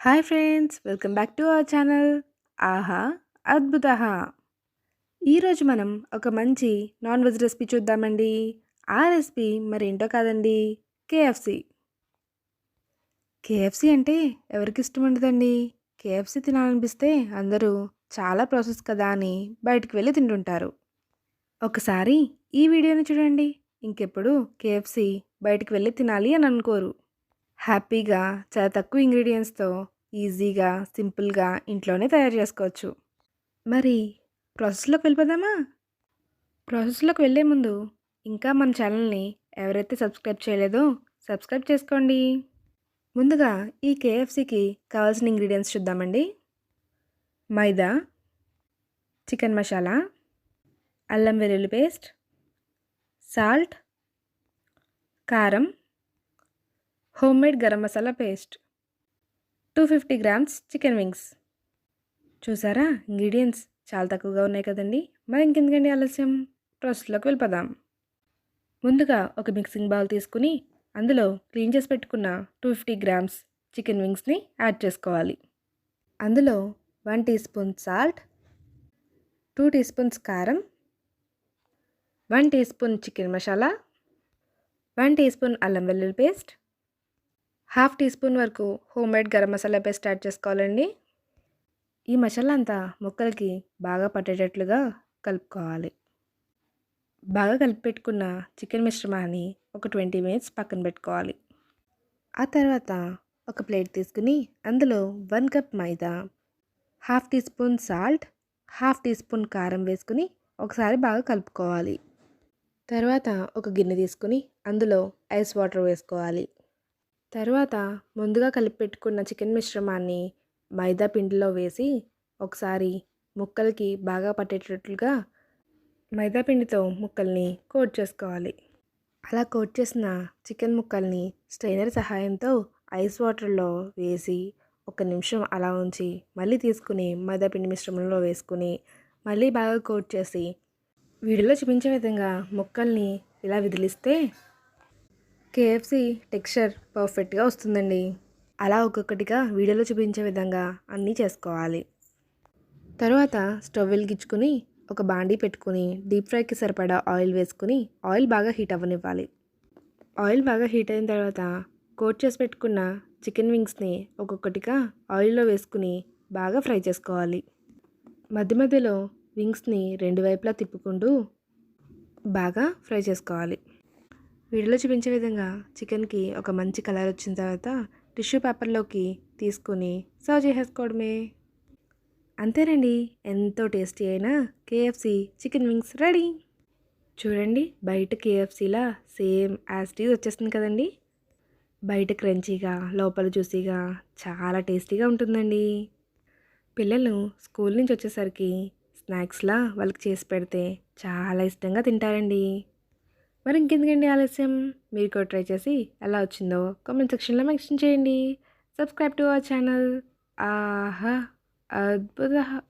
Hi friends welcome back to our channel ఆహా అద్భుత ఈరోజు మనం ఒక మంచి నాన్ వెజ్ రెసిపీ చూద్దామండి. ఆ రెసిపీ మరేంటో కాదండి కేఎఫ్సి కేఎఫ్సి అంటే ఎవరికి ఇష్టం ఉండదండి? కేఎఫ్సి తినాలనిపిస్తే అందరూ చాలా ప్రాసెస్ కదా అని బయటికి వెళ్ళి తింటుంటారు. ఒకసారి ఈ వీడియోని చూడండి. ఇంకెప్పుడు కేఎఫ్సి బయటికి వెళ్ళి తినాలి అని అనుకోరు. హ్యాపీగా చాలా తక్కువ ఇంగ్రీడియంట్స్తో ఈజీగా సింపుల్గా ఇంట్లోనే తయారు చేసుకోవచ్చు. మరి ప్రాసెస్లోకి వెళ్ళిపోదామా? ప్రాసెస్లోకి వెళ్ళే ముందు ఇంకా మన ఛానల్ని ఎవరైతే సబ్స్క్రైబ్ చేయలేదో సబ్స్క్రైబ్ చేసుకోండి. ముందుగా ఈ కేఎఫ్సికి కావాల్సిన ఇంగ్రీడియంట్స్ చూద్దామండి. మైదా చికెన్ మసాలా అల్లం వెల్లుల్లి పేస్ట్ సాల్ట్ కారం home made garam masala paste. Two fifty grams chicken wings. చూసారా? ఇంగ్రీడియంట్స్ చాలా తక్కువగా ఉన్నాయి కదండి. మరి ఇంకెందుకండి ఆలస్యం? ప్రాసెస్లోకి వెళ్ళిపోదాం. ముందుగా ఒక మిక్సింగ్ బౌల్ తీసుకుని అందులో క్లీన్ చేసి పెట్టుకున్న టూ ఫిఫ్టీ గ్రామ్స్ చికెన్ వింగ్స్ని యాడ్ చేసుకోవాలి. అందులో one teaspoon salt two teaspoons కారం one teaspoon chicken masala one teaspoon అల్లం వెల్లుల్లి పేస్ట్ హాఫ్ టీ స్పూన్ వరకు home made garam masala paste add చేసుకోవాలండి. ఈ మసాలా అంతా ముక్కలకి బాగా పట్టేటట్లుగా కలుపుకోవాలి. బాగా కలిపి పెట్టుకున్న చికెన్ మిశ్రమాన్ని ఒక ట్వంటీ మినిట్స్ పక్కన పెట్టుకోవాలి. ఆ తర్వాత ఒక ప్లేట్ తీసుకుని అందులో one cup maida half teaspoon salt half teaspoon కారం వేసుకుని ఒకసారి బాగా కలుపుకోవాలి. తర్వాత ఒక గిన్నె తీసుకుని అందులో ఐస్ వాటర్ వేసుకోవాలి. తర్వాత ముందుగా కలిపి పెట్టుకున్న చికెన్ మిశ్రమాన్ని మైదా పిండిలో వేసి ఒకసారి ముక్కలకి బాగా పట్టేటట్లుగా మైదా పిండితో ముక్కల్ని కోట్ చేసుకోవాలి. అలా కోట్ చేసిన చికెన్ ముక్కల్ని స్ట్రైనర్ సహాయంతో ఐస్ వాటర్లో వేసి ఒక నిమిషం అలా ఉంచి మళ్ళీ తీసుకుని మైదా పిండి మిశ్రమంలో వేసుకుని మళ్ళీ బాగా కోట్ చేసి వీడియోలో చూపించే విధంగా ముక్కల్ని ఇలా విదిలిస్తే కేఎఫ్సి టెక్స్చర్ పర్ఫెక్ట్గా వస్తుందండి. అలా ఒక్కొక్కటిగా వీడియోలో చూపించే విధంగా అన్నీ చేసుకోవాలి. తర్వాత స్టవ్ వెలిగించుకుని ఒక బాండీ పెట్టుకుని డీప్ ఫ్రైకి సరిపడా ఆయిల్ వేసుకుని ఆయిల్ బాగా హీట్ అవ్వనివ్వాలి. ఆయిల్ బాగా హీట్ అయిన తర్వాత కోట్ చేసి పెట్టుకున్న చికెన్ వింగ్స్ని ఒక్కొక్కటిగా ఆయిల్లో వేసుకుని బాగా ఫ్రై చేసుకోవాలి. మధ్య మధ్యలో వింగ్స్ని రెండు వైపులా తిప్పుకుంటూ బాగా ఫ్రై చేసుకోవాలి. వీడియోలో చూపించే విధంగా చికెన్కి ఒక మంచి కలర్ వచ్చిన తర్వాత టిష్యూ పేపర్లోకి తీసుకొని సర్వ్ చేసేసుకోవడమే. అంతేనండి ఎంతో టేస్టీ అయిన కేఎఫ్సి చికెన్ వింగ్స్ రెడీ. చూడండి బయట కేఎఫ్సీలా సేమ్ యాస్టీజ్ వచ్చేస్తుంది కదండి. బయట క్రంచీగా లోపల జ్యూసీగా చాలా టేస్టీగా ఉంటుందండి. పిల్లలు స్కూల్ నుంచి వచ్చేసరికి స్నాక్స్లా వాళ్ళకి చేసి పెడితే చాలా ఇష్టంగా తింటారండి. మరి ఇంకెందుకండి ఆలస్యం? మీరు కూడా ట్రై చేసి ఎలా వచ్చిందో కామెంట్ సెక్షన్లో మెన్షన్ చేయండి. Subscribe to our channel. ఆహా అద్భుత